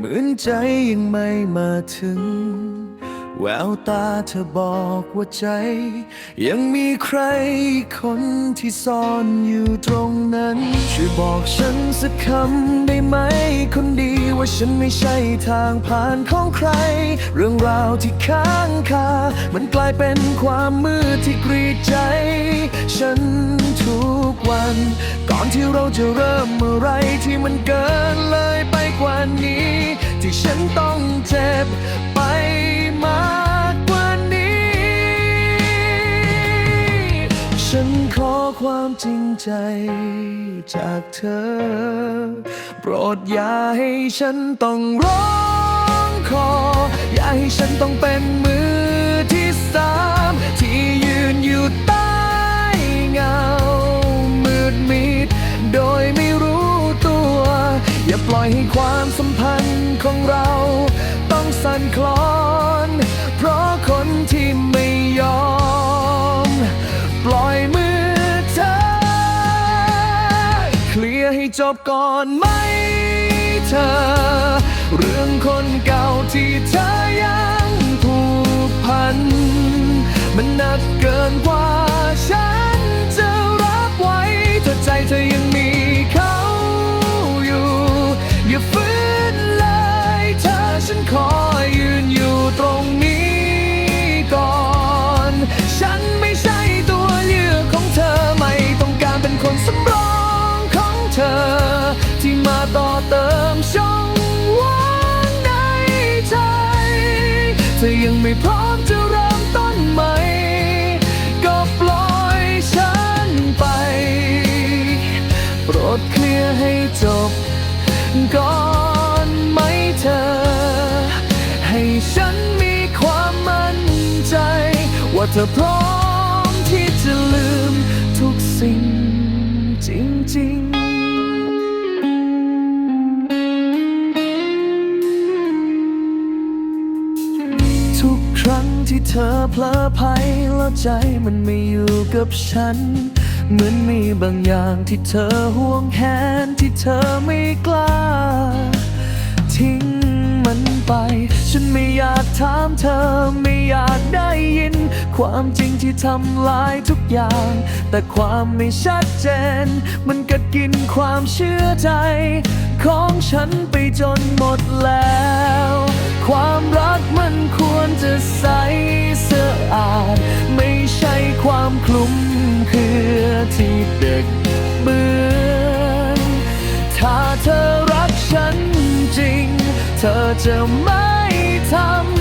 เหมือนใจยังไม่มาถึง แววตาเธอบอกว่าใจ ยังมีใครคนที่ซ่อนอยู่ตรงนั้น ช่วยบอกฉันสักคำได้ไหม คนดีว่าฉันไม่ใช่ทางผ่านของใคร เรื่องราวที่ค้างคา มันกลายเป็นความมืดที่กรีดใจ ฉันทุกวัน ก่อนที่เราจะเริ่มเมื่อไรที่มันเกินเลยไปกว่านี้ ที่ฉันต้องเจ็บ จริงใจจากเธอ โปรดอย่าให้ฉันต้องร้องขอ อย่าให้ฉันต้องเป็นมือที่สามที่ยืนอยู่ใต้เงา มืดมิด โดยไม่รู้ตัว อย่าปล่อยให้ความสัมพันธ์ของเรา ต้องสั่นคลอน ให้จบก่อนไหมเธอ เรื่องคนเก่าที่เธอยังผูกพัน มันหนักเกินกว่า ไม่พร้อมจะเริ่มต้นใหม่ ก็ปล่อยฉันไป โปรดเคลียร์ให้จบ ก่อนไหมเธอ ให้ฉันมีความมั่นใจ ว่าเธอพร้อมที่จะลืมทุกสิ่งจริง เธอเพลอภัยแล้วใจมันไม่อยู่กับฉัน เหมือนมีบางอย่างที่เธอห่วงแหนที่เธอไม่กล้า ทิ้งมันไป ฉันไม่อยากถามเธอไม่อยากได้ยิน ความจริงที่ทำลายทุกอย่าง แต่ความไม่ชัดเจน มันกัดกินความเชื่อใจ ของฉันไปจนหมดแล้ว ด ไม่ใช่ความคลุมเครือที่เด็กเบือนถ้าเธอรักฉันจริง เธอจะไม่ทำ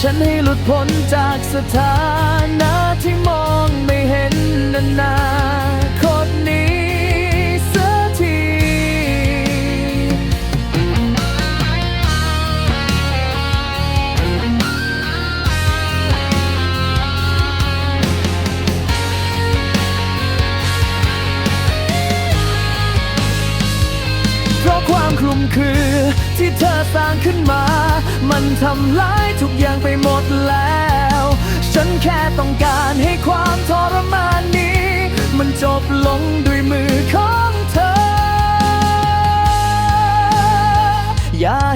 ฉันให้หลุดพ้นจากสถานะที่มองไม่เห็นอนาคตนี้สักที เพราะความคลุมคือที่เธอสร้างขึ้นมา มันทำลายทุก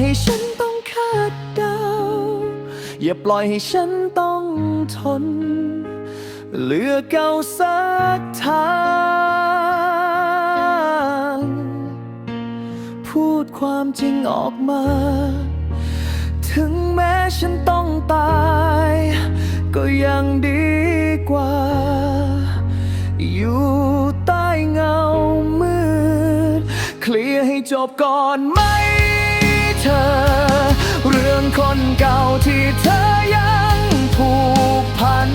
ให้ฉันต้องคาดเดา อย่าปล่อยให้ฉันต้องทนเหลือเก่าสักทางพูดความจริงออกมา ถึงแม้ฉันต้องตาย ก็ยังดีกว่า อยู่ใต้เงามืด เคลียร์ให้จบก่อนไหม ธอ เรื่องคนเก่าที่เธอยังผูกพัน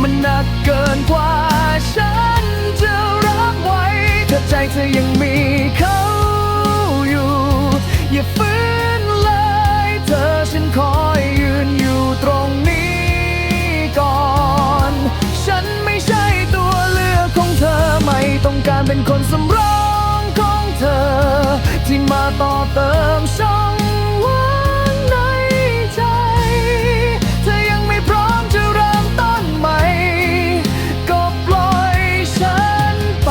มันหนักเกินกว่าฉันจะรับไว้ถ้าใจเธอยังมีเขาอยู่ อย่าฟื้น ต่อเติมช่องว่างในใจเธอยังไม่พร้อมจะเริ่มต้นใหม่ ก็ปล่อยฉันไป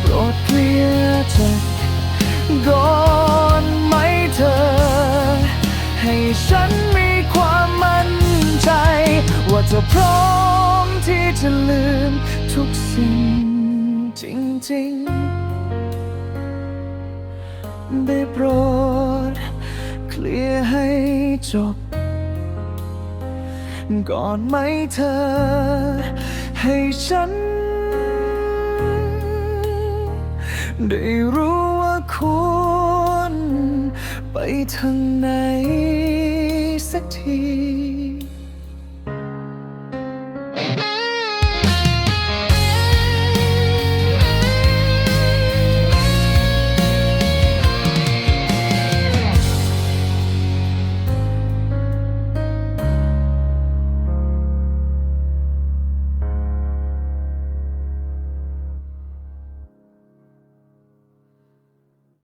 โปรดเคลียร์ใจก่อนไหมเธอ ให้ฉันมีความมั่นใจ ว่าเธอพร้อมที่จะลืมทุกสิ่งจริงๆ ได้โปรด เคลียร์ให้จบ ก่อนไหมเธอ ให้ฉัน ได้รู้ว่าควรไปทางไหนสักที